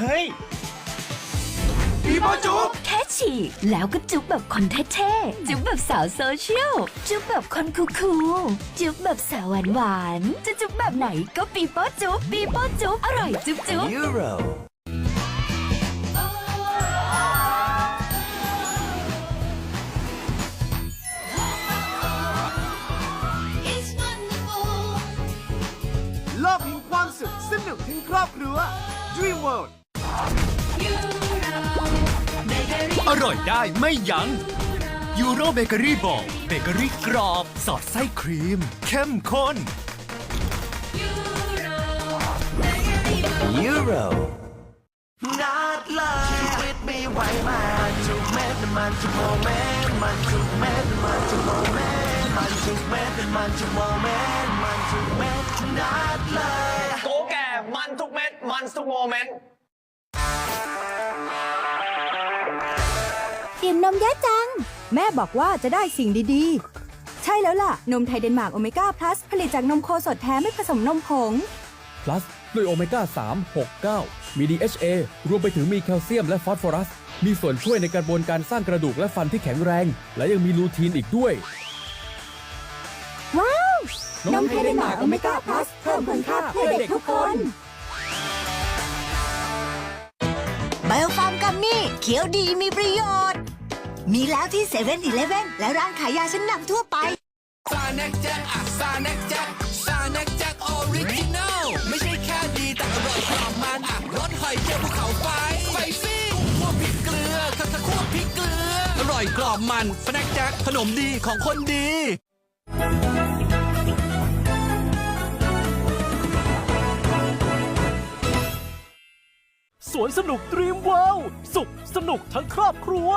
เลยปีโป้จุ๊บแค่ฉีกแล้วก็จุ๊บแบบคนเท่ๆ จุ๊บแบบสาวโซเชียล จุ๊บแบบคนคูลๆจุ๊บแบบสาวหวานๆ จะจุ๊บแบบไหนก็ปีโป้จุ๊บปีโป้จุ๊บอร่อยจุ๊บจุ๊บยูโรโลกแห่งความสุขสนุกทั้งครอบครัว Dream World อร่อยได้ไม่ยัง้งยูโรเบเกอรี่บอกเบเกอรี่กรอบ สอดไส้ครีม เข้มข้นยูโรนัดเลยชีวิตไม่ไหวมันทุกเม็ดมันทุกโมเมนต์มันทุกเม็ดมันทุกโมเมนต์มันทุกเม็ดมันทุกโมเมนต์มันทุกเม็ดนัดเลยโกแก่มันทุกเม็ดมันทุกโมเมนต์ อิ่มนมเยอะจัง แม่บอกว่าจะได้สิ่งดีๆ ใช่แล้วล่ะ นมไทยเดนมาร์กโอเมก้าพลัสผลิตจากนมโคสดแท้ไม่ผสมนมผง plus ด้วยโอเมก้า 3 6 9 มี DHA รวมไปถึงมีแคลเซียมและฟอสฟอรัส มีส่วนช่วยในกระบวนการสร้างกระดูกและฟันที่แข็งแรง และยังมีลูทีนอีกด้วย ว้าว นมไทยเดนมาร์กโอเมก้าพลัสเพิ่มคุณค่าเพื่อเด็กทุกคน เขียวดีมีประโยชน์ มีแล้วที่เซเว่นอีเลฟเว่นและร้านขายยาชั้นนำทั่วไป ซาเน็กแจ็คอะซาเน็กแจ็คซาเน็กแจ็คออริจินอลไม่ใช่แค่ดีแต่อร่อยกรอบมันอะรสหอยเชลล์ภูเขาไฟไฟซี่คั่วพริกเกลือข้าวคั่วพริกเกลือ อร่อยกรอบมันสแน็คแจ็คขนมดีของคนดี วนสนุกดรีมเวิลด์สุขสนุกทั้งครอบครัว